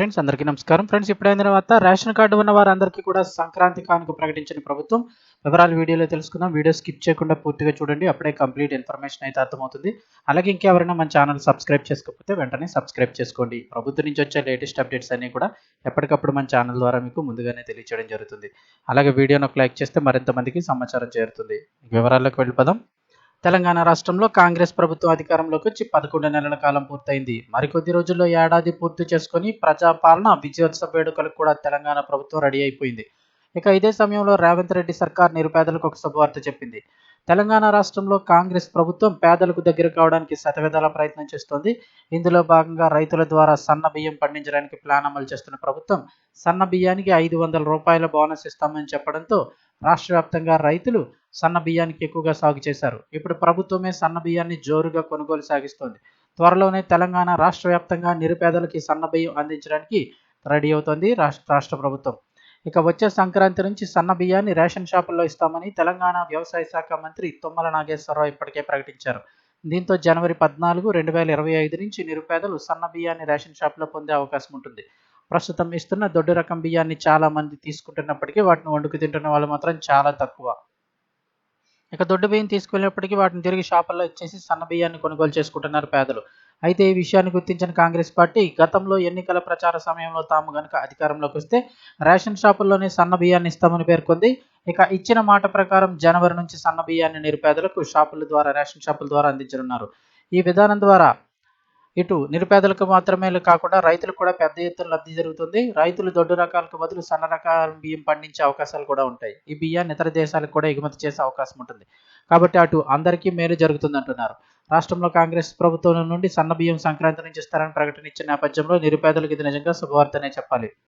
Friends అందరికీ నమస్కారం. Friends ఇప్పుడైన తర్వాత రేషన్ కార్డు ఉన్న వారందరికీ కూడా సంక్రాంతి కానుక ప్రకటించిన ప్రభుత్వం. వివరాలు వీడియోలో తెలుసుకుందాం. వీడియో స్కిప్ చేయకుండా పూర్తిగా చూడండి. అప్పుడే కంప్లీట్ ఇన్ఫర్మేషన్ అయితే అర్థమవుతుంది. అలాగే ఇంకెవరైనా మన ఛానల్ సబ్స్క్రైబ్ చేసుకోకపోతే వెంటనే సబ్స్క్రైబ్ చేసుకోండి. ప్రభుత్వం నుంచి వచ్చే లేటెస్ట్ అప్డేట్స్ అన్ని కూడా ఎప్పటికప్పుడు మన ఛానల్ ద్వారా మీకు ముందుగానే తెలియచేయడం జరుగుతుంది. అలాగే వీడియోను ఒక లైక్ చేస్తే మరింత మందికి సమాచారం చేరుతుంది. వివరాల్లోకి వెళ్ళిపోదాం. తెలంగాణ రాష్ట్రంలో కాంగ్రెస్ ప్రభుత్వం అధికారంలోకి వచ్చి పదకొండు నెలల కాలం పూర్తయింది. మరికొద్ది రోజుల్లో ఏడాది పూర్తి చేసుకుని ప్రజాపాలన విజయోత్సవ వేడుకలకు కూడా తెలంగాణ ప్రభుత్వం రెడీ అయిపోయింది. ఇక ఇదే సమయంలో రేవంత్ రెడ్డి సర్కార్ నిరుపేదలకు ఒక శుభవార్త చెప్పింది. తెలంగాణ రాష్ట్రంలో కాంగ్రెస్ ప్రభుత్వం పేదలకు దగ్గర కావడానికి శతవిధాల ప్రయత్నం చేస్తోంది. ఇందులో భాగంగా రైతుల ద్వారా సన్న బియ్యం పండించడానికి ప్లాన్ అమలు చేస్తున్న ప్రభుత్వం సన్న బియ్యానికి ఐదు వందల రూపాయల బోనస్ ఇస్తామని చెప్పడంతో రాష్ట్ర వ్యాప్తంగా రైతులు సన్న బియ్యానికి ఎక్కువగా సాగు చేశారు. ఇప్పుడు ప్రభుత్వమే సన్న బియ్యాన్ని జోరుగా కొనుగోలు సాగిస్తోంది. త్వరలోనే తెలంగాణ రాష్ట్ర వ్యాప్తంగా నిరుపేదలకి సన్న బియ్యం అందించడానికి రెడీ అవుతోంది రాష్ట్ర రాష్ట్ర ప్రభుత్వం. ఇక వచ్చే సంక్రాంతి నుంచి సన్న బియ్యాన్ని రేషన్ షాపుల్లో ఇస్తామని తెలంగాణ వ్యవసాయ శాఖ మంత్రి తుమ్మల నాగేశ్వరరావు ఇప్పటికే ప్రకటించారు. దీంతో జనవరి పద్నాలుగు రెండు వేల ఇరవై ఐదు నుంచి నిరుపేదలు సన్న బియ్యాన్ని రేషన్ షాప్లో పొందే అవకాశం ఉంటుంది. ప్రస్తుతం ఇస్తున్న దొడ్డు రకం బియ్యాన్ని చాలా మంది తీసుకుంటున్నప్పటికీ వాటిని వండుకు తింటున్న వాళ్ళు మాత్రం చాలా తక్కువ. ఇక దొడ్డు బియ్యం తీసుకువెళ్ళినప్పటికీ వాటిని తిరిగి షాపుల్లో ఇచ్చేసి సన్న బియ్యాన్ని కొనుగోలు చేసుకుంటున్నారు పేదలు. అయితే ఈ విషయాన్ని గుర్తించిన కాంగ్రెస్ పార్టీ గతంలో ఎన్నికల ప్రచార సమయంలో తాము గనుక అధికారంలోకి వస్తే రేషన్ షాపుల్లోనే సన్న బియ్యాన్ని ఇస్తామని పేర్కొంది. ఇక ఇచ్చిన మాట ప్రకారం జనవరి నుంచి సన్న బియ్యాన్ని నిరుపేదలకు షాపుల ద్వారా రేషన్ షాపుల ద్వారా అందించనున్నారు. ఈ విధానం ద్వారా ఇటు నిరుపేదలకు మాత్రమే కాకుండా రైతులకు కూడా పెద్ద ఎత్తున లబ్ధి జరుగుతుంది. రైతులు దొడ్డు రకాలకు బదులు సన్న రకాల బియ్యం పండించే అవకాశాలు కూడా ఉంటాయి. ఈ బియ్యాన్ని ఇతర దేశాలకు కూడా ఎగుమతి చేసే అవకాశం ఉంటుంది. కాబట్టి అటు అందరికీ మేలు జరుగుతుంది అంటున్నారు. రాష్ట్రంలో కాంగ్రెస్ ప్రభుత్వం నుండి సన్న బియ్యం సంక్రాంతి నుంచి ఇస్తారని ప్రకటన ఇచ్చిన నేపథ్యంలో నిరుపేదలకు ఇది నిజంగా శుభవార్తనే చెప్పాలి.